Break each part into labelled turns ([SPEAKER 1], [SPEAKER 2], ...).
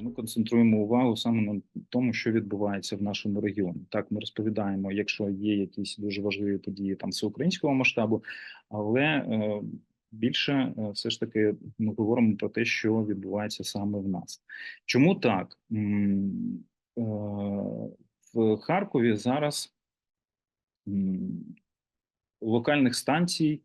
[SPEAKER 1] Ми концентруємо увагу саме на тому, що відбувається в нашому регіоні. Так, ми розповідаємо, якщо є якісь дуже важливі події там всеукраїнського масштабу, але е, більше е, все ж таки ми говоримо про те, що відбувається саме в нас. Чому так? Е, В Харкові зараз локальних станцій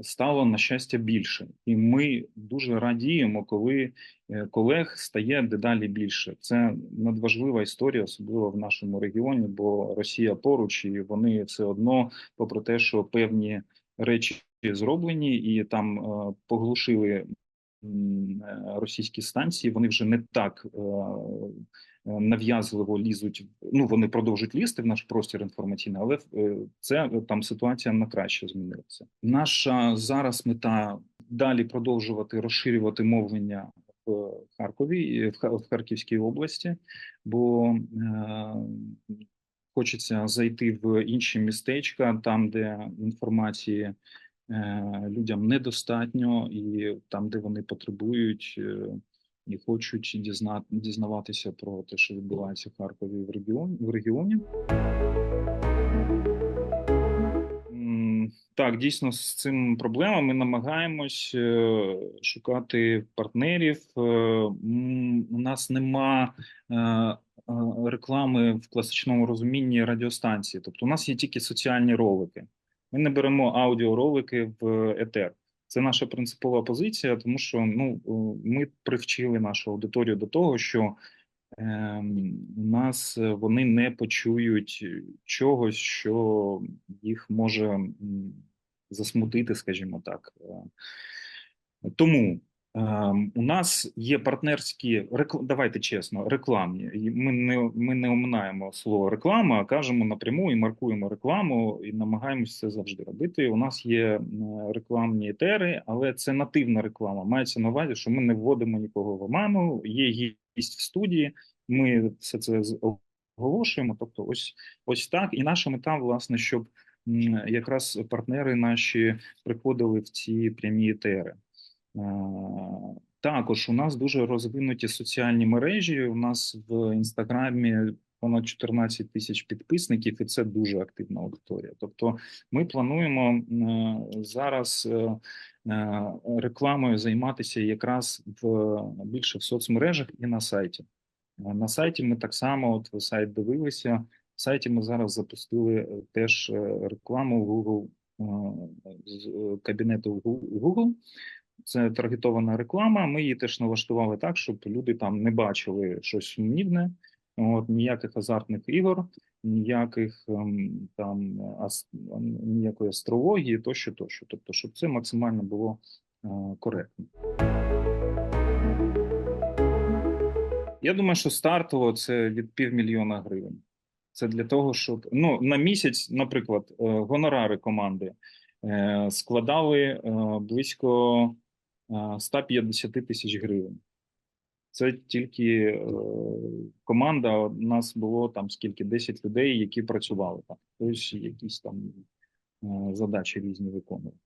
[SPEAKER 1] стало на щастя більше, і ми дуже радіємо, коли е, колег стає дедалі більше. Це надважлива історія, особливо в нашому регіоні, бо Росія поруч, і вони все одно, попри те, що певні речі зроблені, і там е, поглушили російські станції, вони вже не так. е, е, Нав'язливо лізуть, ну вони продовжують лізти в наш простір інформаційний, але е, це е, там ситуація на краще змінилася. Наша зараз мета далі продовжувати розширювати мовлення в Харкові в Харківській області, бо е, хочеться зайти в інші містечка, там, де інформації е, людям недостатньо, і там, де вони потребують. е, і хочуть дізна... дізнаватися про те, що відбувається в Харкові в регіоні в регіоні. Так, дійсно, з цим проблема. Ми намагаємось е, шукати партнерів. Е, У нас нема е, е, реклами в класичному розумінні радіостанції. Тобто, у нас є тільки соціальні ролики. Ми не беремо аудіоролики в етер. Це наша принципова позиція, тому що ну е, ми привчили нашу аудиторію до того, що е, у нас е, вони не почують чогось, що їх може засмутити, скажімо так. Е, Тому ем, у нас є партнерські давайте чесно, рекламні. Ми не ми не оминаємо слово реклама, а кажемо напряму і маркуємо рекламу, і намагаємося це завжди робити. У нас є е, рекламні етери, але це нативна реклама. Мається на увазі, що ми не вводимо нікого в оману. Є гість в студії. Ми все це оголошуємо. Тобто, ось ось так. І наша мета, власне, щоб якраз партнери наші приходили в ці прямі етери. Е, Також у нас дуже розвинуті соціальні мережі. У нас в інстаграмі понад 14 тисяч підписників, і це дуже активна аудиторія. Тобто, ми плануємо е, зараз е, рекламою займатися якраз в більше в соцмережах і на сайті. На сайті ми так само, от ви сайт дивилися. В сайті ми зараз запустили теж рекламу Google кабінету Google. Це таргетована реклама. Ми її теж налаштували так, щоб люди там не бачили щось сумнівне. От ніяких азартних ігор, ніяких ем, там ас, ніякої астрології, тощо, тощо. Тобто, щоб це максимально було е, коректно. Я думаю, що стартово це від півмільйона гривень. Це для того, щоб ну на місяць, наприклад, е, гонорари команди е, складали близько 150 тисяч гривень. Це тільки е, команда. У нас було там скільки 10 людей, які працювали там. Тобто якісь там е, задачі різні виконували.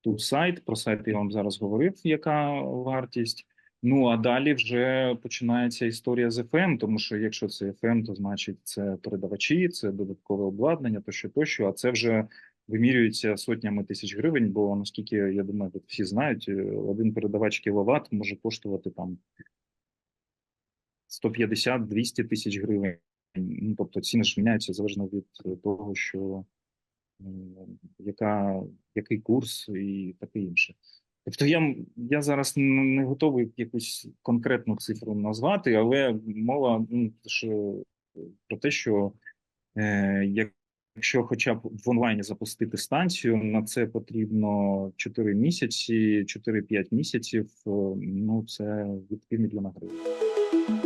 [SPEAKER 1] Тут сайт, про сайт я вам зараз говорив, яка вартість. Ну а далі вже починається історія з FM, тому що якщо це FM, то значить це передавачі, це додаткове обладнання, тощо, тощо. А це вже вимірюється сотнями тисяч гривень. Бо наскільки я думаю, тут всі знають, е, один передавач кіловат може коштувати там 150-200 тисяч гривень. Ну, тобто ціни ж міняються залежно від того, що е, яка, який курс і таке інше. Тобто я, я зараз не не готовий якусь конкретну цифру назвати, але мова ну, що, про те, що е, як- якщо хоча б в онлайні запустити станцію, на це потрібно 4 місяці, 4-5 місяців, е, ну це від півмільйона гривень.